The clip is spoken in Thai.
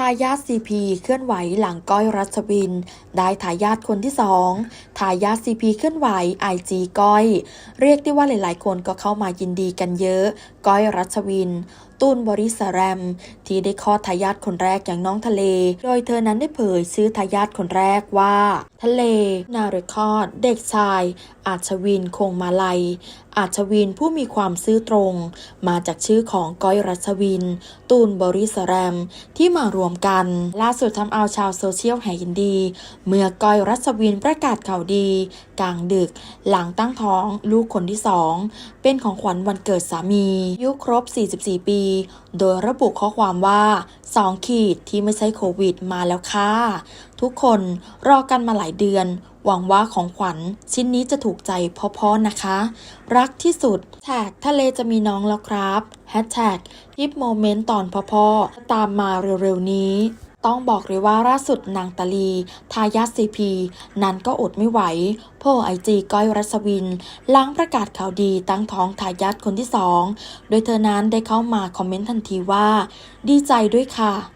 ทายาทซีพีเคลื่อนไหวหลังก้อยรัชวิน ได้ทายาทคนที่สองทายาทซีพีเคลื่อนไหวไอจีก้อย เรียกได้ว่าหลายๆ คนก็เข้ามายินดีกันเยอะ ก้อยรัชวินตูนบริสแรม ที่ได้คลอดทายาทคนแรกอย่างน้องทะเล โดยเธอนั้นได้เผยชื่อทายาทคนแรกว่า ทะเล นาเรคอด เด็กชาย อาชวินคงมาลัย อาชวินผู้มีความซื่อตรง มาจากชื่อของก้อยรัชวิน ตูนบริสแรม ที่มารวมกัน ล่าสุดทำเอาชาวโซเชียลแห่ยินดี เมื่อก้อยรัชวินประกาศข่าวดี กลางดึก หลังตั้งท้องลูกคนที่สองเป็นของขวัญวันเกิดสามียุครบ 44 ปีโดยระบุข้อความว่า 2 ขีดที่ไม่ใช่โควิดมาแล้วค่ะ ทุกคนรอกันมาหลายเดือน หวังว่าของขวัญชิ้นนี้จะถูกใจพ่อๆนะคะ รักที่สุดแท็กทะเลจะมีน้องแล้วครับแฮชแท็กคลิปโมเมนต์ตอนพ่อๆตามมาเร็วๆนี้ ต้องบอกเลยว่าล่าสุดนางตาลี ทายาทซีพี นั้นก็อดไม่ไหวโพไอจีก้อยรัศวินหลังประกาศข่าวดีตั้งท้องทายาทคนที่สอง โดยเธอนั้นได้เข้ามาคอมเมนต์ทันทีว่า ดีใจด้วยค่ะ